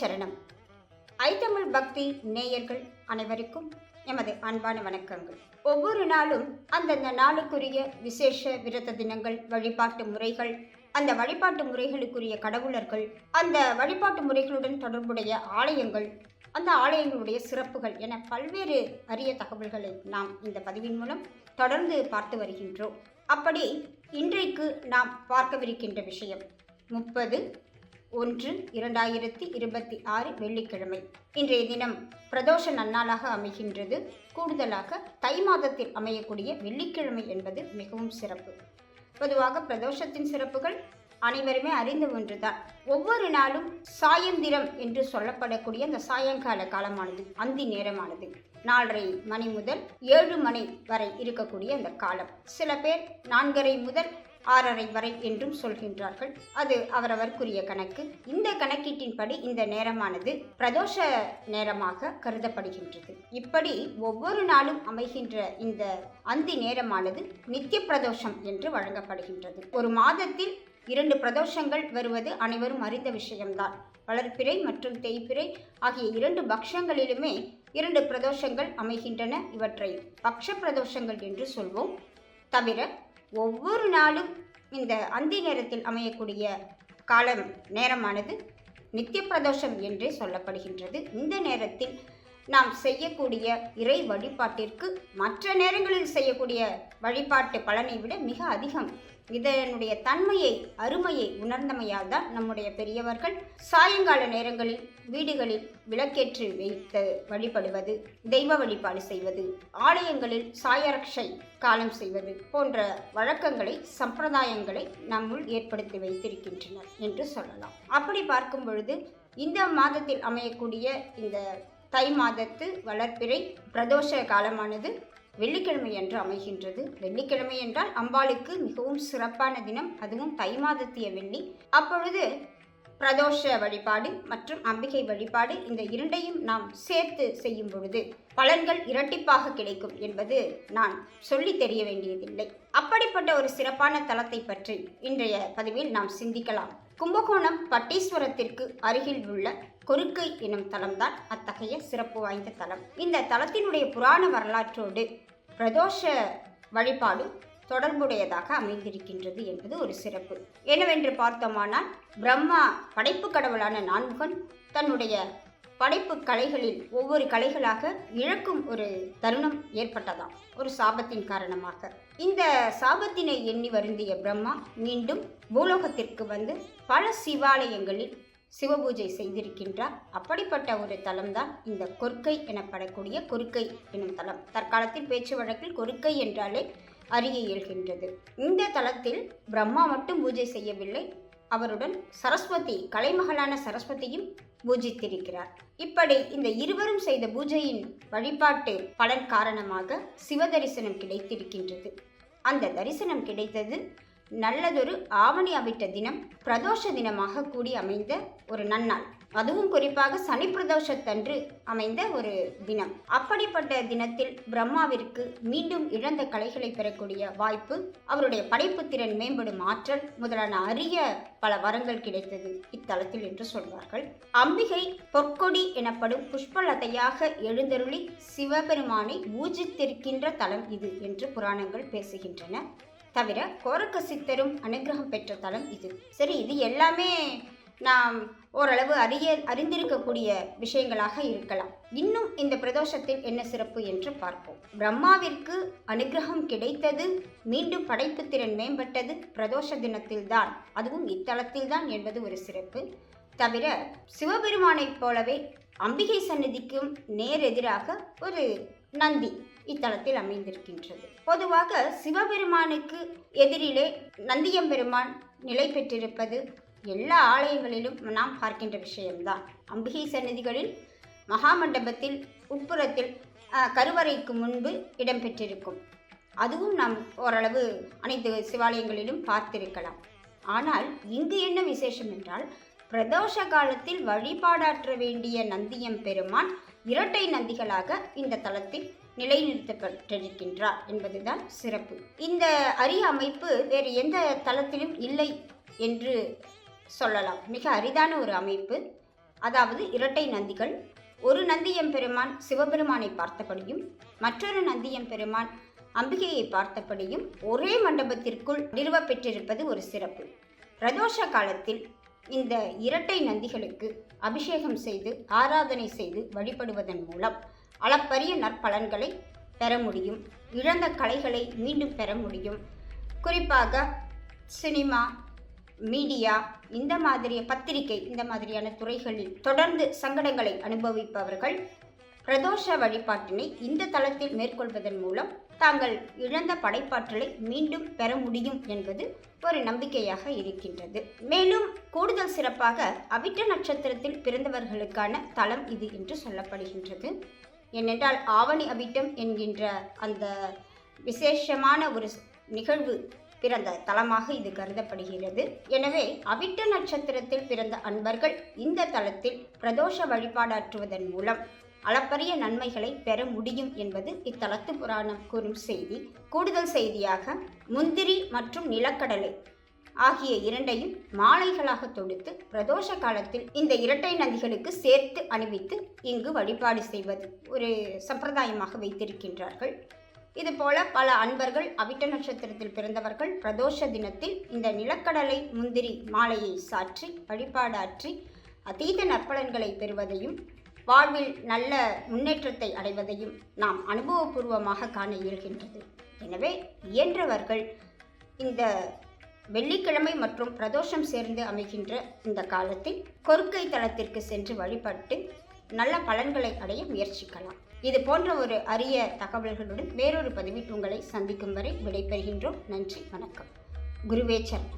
சரணம். ஐத்தமிழ் பக்தி நேயர்கள் அனைவருக்கும் எமது அன்பான வணக்கங்கள். ஒவ்வொரு நாளும் அந்தந்த நாளுக்குரிய விசேஷ விரத தினங்கள் வழிபாட்டு முறைகள் அந்த வழிபாட்டு முறைகளுக்குரிய கடவுளர்கள் அந்த வழிபாட்டு முறைகளுடன் தொடர்புடைய ஆலயங்கள் அந்த ஆலயங்களுடைய சிறப்புகள் என பல்வேறு அரிய தகவல்களை நாம் இந்த பதிவின் மூலம் தொடர்ந்து பார்த்து வருகின்றோம். அப்படி இன்றைக்கு நாம் பார்க்கவிருக்கின்ற விஷயம் முப்பது ஒன்று இரண்டாயிரத்தி இருபத்தி ஆறு வெள்ளிக்கிழமை. இன்றைய தினம் பிரதோஷ நன்னாளாக அமைகின்றது. கூடுதலாக தை மாதத்தில் அமையக்கூடிய வெள்ளிக்கிழமை என்பது மிகவும் சிறப்பு. பொதுவாக பிரதோஷத்தின் சிறப்புகள் அனைவருமே அறிந்த ஒன்றுதான். ஒவ்வொரு நாளும் சாயந்திரம் என்று சொல்லப்படக்கூடிய அந்த சாயங்கால காலமானது அந்தி நேரமானது. நாலரை மணி முதல் ஏழு மணி வரை இருக்கக்கூடிய அந்த காலம். சில பேர் நான்கரை முதல் ஆறரை வரை என்றும் சொல்கின்றார்கள். அது அவரவர்க்குரிய கணக்கு. இந்த கணக்கீட்டின்படி இந்த நேரமானது பிரதோஷ நேரமாக கருதப்படுகின்றது. இப்படி ஒவ்வொரு நாளும் அமைகின்ற இந்த அந்தி நேரமானது நித்திய பிரதோஷம் என்று வழங்கப்படுகின்றது. ஒரு மாதத்தில் இரண்டு பிரதோஷங்கள் வருவது அனைவரும் அறிந்த விஷயம்தான். வளர்ப்பிறை மற்றும் தேய்ப்பிறை ஆகிய இரண்டு பக்ஷங்களிலுமே இரண்டு பிரதோஷங்கள் அமைகின்றன. இவற்றை பக்ஷ பிரதோஷங்கள் என்று சொல்வோம். தவிர ஒவ்வொரு நாளும் இந்த அந்தி நேரத்தில் அமையக்கூடிய காலம் நேரமானது நித்திய பிரதோஷம் என்றே சொல்லப்படுகின்றது. இந்த நேரத்தில் நாம் செய்யக்கூடிய இறை வழிபாட்டிற்கு மற்ற நேரங்களில் செய்யக்கூடிய வழிபாட்டு பலனை விட மிக அதிகம் இதனுடைய தன்மையை அருமையை உணர்ந்தமையால் தான் நம்முடைய பெரியவர்கள் சாயங்கால நேரங்களில் வீடுகளில் விளக்கேற்றி வைத்து வழிபடுவது தெய்வ வழிபாடு செய்வது ஆலயங்களில் சாயரக்ஷை காலம் செய்வது போன்ற வழக்கங்களை சம்பிரதாயங்களை நம்முள் ஏற்படுத்தி வைத்திருக்கின்றனர் என்று சொல்லலாம். அப்படி பார்க்கும் பொழுது இந்த மாதத்தில் அமையக்கூடிய இந்த தை மாதத்து வளர்ப்பிறை பிரதோஷ காலமானது வெள்ளிக்கிழமை என்று அமைகின்றது. வெள்ளிக்கிழமை என்றால் அம்பாளுக்கு மிகவும் சிறப்பான தினம். அதுவும் தை மாதத்திய வெள்ளி. அப்பொழுது பிரதோஷ வழிபாடு மற்றும் அம்பிகை வழிபாடு இந்த இரண்டையும் நாம் சேர்த்து செய்யும் பொழுது பலன்கள் இரட்டிப்பாக கிடைக்கும் என்பது நான் சொல்லி தெரிய வேண்டியதில்லை. அப்படிப்பட்ட ஒரு சிறப்பான தளத்தை பற்றி இன்றைய பதிவில் நாம் சிந்திக்கலாம். கும்பகோணம் பட்டீஸ்வரத்திற்கு அருகில் உள்ள கொருக்கை எனும் தலம்தான் அத்தகைய சிறப்பு வாய்ந்த தலம். இந்த தலத்தினுடைய புராண வரலாற்றோடு பிரதோஷ வழிபாடும் தொடர்புடையதாக அமைந்திருக்கின்றது என்பது ஒரு சிறப்பு. என்னவென்று பார்த்தோமானால் பிரம்மா படைப்பு கடவுளான நான்முகன் தன்னுடைய படைப்பு கலைகளில் ஒவ்வொரு கலைகளாக இழக்கும் ஒரு தருணம் ஏற்பட்டதாம். ஒரு சாபத்தின் காரணமாக. இந்த சாபத்தினை எண்ணி வருந்திய பிரம்மா மீண்டும் பூலோகத்திற்கு வந்து பல சிவாலயங்களில் சிவபூஜை செய்திருக்கின்றார். அப்படிப்பட்ட ஒரு தலம்தான் இந்த கொற்கை எனப்படக்கூடிய கொற்கை எனும் தலம். தற்காலத்தில் பேச்சு வழக்கில் கொற்கை என்றாலே அறிய இயல்கின்றது இந்த தலத்தில் பிரம்மா மட்டும் பூஜை செய்யவில்லை அவருடன் சரஸ்வதி கலைமகளான சரஸ்வதியும் பூஜித்திருக்கிறார். இப்படி இந்த இருவரும் செய்த பூஜையின் வழிபாட்டு பலன் காரணமாக சிவ தரிசனம் கிடைத்திருக்கின்றது. அந்த தரிசனம் கிடைத்தது நல்லதொரு ஆவணி அவிட்ட தினம் பிரதோஷ தினமாக கூடி அமைந்த ஒரு நன்னாள். அதுவும் குறிப்பாக சனி பிரதோஷத்தன்று அமைந்த ஒரு தினம். அப்படிப்பட்ட தினத்தில் பிரம்மாவிற்கு மீண்டும் இழந்த கலைகளை பெறக்கூடிய வாய்ப்பு அவருடைய படைப்பு திறன் மேம்படும் ஆற்றல் முதலான அரிய பல வரங்கள் கிடைத்தது இத்தலத்தில் என்று சொல்வார்கள். அம்பிகை பொற்கொடி எனப்படும் புஷ்பலதையாக எழுந்தருளி சிவபெருமானை பூஜித்திருக்கின்ற தலம் இது என்று புராணங்கள் பேசுகின்றன. தவிர கோரக்க சித்தரும் அனுகிரகம் பெற்ற தலம் இது. சரி இது எல்லாமே நாம் ஓரளவு அறிய அறிந்திருக்கக்கூடிய விஷயங்களாக இருக்கலாம். இன்னும் இந்த பிரதோஷத்தில் என்ன சிறப்பு என்று பார்ப்போம். பிரம்மாவிற்கு அனுகிரகம் கிடைத்தது மீண்டும் படைப்பு திறன் மேம்பட்டது பிரதோஷ தினத்தில்தான். அதுவும் இத்தலத்தில்தான் என்பது ஒரு சிறப்பு. தவிர சிவபெருமானைப் போலவே அம்பிகை சந்நிதிக்கும் நேரெதிராக ஒரு நந்தி இத்தலத்தில் அமைந்திருக்கின்றது. பொதுவாக சிவபெருமானுக்கு எதிரிலே நந்தியம்பெருமான் நிலை பெற்றிருப்பது எல்லா ஆலயங்களிலும் நாம் பார்க்கின்ற விஷயம்தான். அம்பிகை சன்னதிகளில் மகாமண்டபத்தில் உட்புறத்தில் கருவறைக்கு முன்பு இடம்பெற்றிருக்கும் அதுவும் நாம் ஓரளவு அனைத்து சிவாலயங்களிலும் பார்த்திருக்கலாம். ஆனால் இங்கு என்ன விசேஷம் என்றால் பிரதோஷ காலத்தில் வழிபாடாற்ற வேண்டிய நந்தியம் பெருமான் இரட்டை நந்திகளாக இந்த தளத்தில் நிலைநிறுத்தப்பட்டிருக்கின்றார் என்பதுதான் சிறப்பு. இந்த அரிய அமைப்பு வேறு எந்த தளத்திலும் இல்லை என்று சொல்லலாம். மிக அரிதான ஒரு அமைப்பு. அதாவது இரட்டை நந்திகள். ஒரு நந்தியம்பெருமான் சிவபெருமானை பார்த்தபடியும் மற்றொரு நந்தியம்பெருமான் அம்பிகையை பார்த்தபடியும் ஒரே மண்டபத்திற்குள் நிறுவப் பெற்றிருப்பது ஒரு சிறப்பு. பிரதோஷ காலத்தில் இந்த இரட்டை நந்திகளுக்கு அபிஷேகம் செய்து ஆராதனை செய்து வழிபடுவதன் மூலம் அளப்பரிய நற்பலன்களை பெற முடியும். இழந்த கலைகளை மீண்டும் பெற முடியும். குறிப்பாக சினிமா மீடியா இந்த மாதிரிய பத்திரிகை இந்த மாதிரியான துறைகளில் தொடர்ந்து சங்கடங்களை அனுபவிப்பவர்கள் பிரதோஷ வழிபாட்டினை இந்த தளத்தில் மேற்கொள்வதன் மூலம் தாங்கள் இழந்த படைப்பாற்றலை மீண்டும் பெற முடியும் என்பது ஒரு நம்பிக்கையாக இருக்கின்றது. மேலும் கூடுதல் சிறப்பாக அவிட்ட நட்சத்திரத்தில் பிறந்தவர்களுக்கான தளம் இது என்று சொல்லப்படுகின்றது. ஏனென்றால் ஆவணி அவிட்டம் என்கின்ற அந்த விசேஷமான ஒரு நிகழ்வு பிறந்த தலமாக இது கருதப்படுகிறது. எனவே அவிட்ட நட்சத்திரத்தில் பிறந்த அன்பர்கள் இந்த தலத்தில் பிரதோஷ வழிபாடாற்றுவதன் மூலம் அளப்பரிய நன்மைகளை பெற முடியும் என்பது இத்தலத்து புராணம் கூறும் செய்தி. கூடுதல் செய்தியாக முந்திரி மற்றும் நிலக்கடலை ஆகிய இரண்டையும் மாலைகளாக தொடுத்து பிரதோஷ காலத்தில் இந்த இரட்டை நதிகளுக்கு சேர்த்து அணிவித்து இங்கு வழிபாடு செய்வது ஒரு சம்பிரதாயமாக வைத்திருக்கின்றார்கள். இதுபோல பல அன்பர்கள் அவிட்ட நட்சத்திரத்தில் பிறந்தவர்கள் பிரதோஷ தினத்தில் இந்த நிலக்கடலை முந்திரி மாலையை சாற்றி வழிபாடாற்றி அதீத நற்பலன்களை பெறுவதையும் வாழ்வில் நல்ல முன்னேற்றத்தை அடைவதையும் நாம் அனுபவபூர்வமாக காண இயல்கின்றது. எனவே இயன்றவர்கள் இந்த வெள்ளிக்கிழமை மற்றும் பிரதோஷம் சேர்ந்து அமைகின்ற இந்த காலத்தில் கொர்க்கை தளத்திற்கு சென்று வழிபட்டு நல்ல பலன்களை அடைய முயற்சிக்கலாம். இது போன்ற ஒரு அரிய தகவல்களுடன் வேறொரு பதிவில் உங்களை சந்திக்கும் வரை விடைபெறுகின்றோம். நன்றி வணக்கம். குருவேச்சரணம்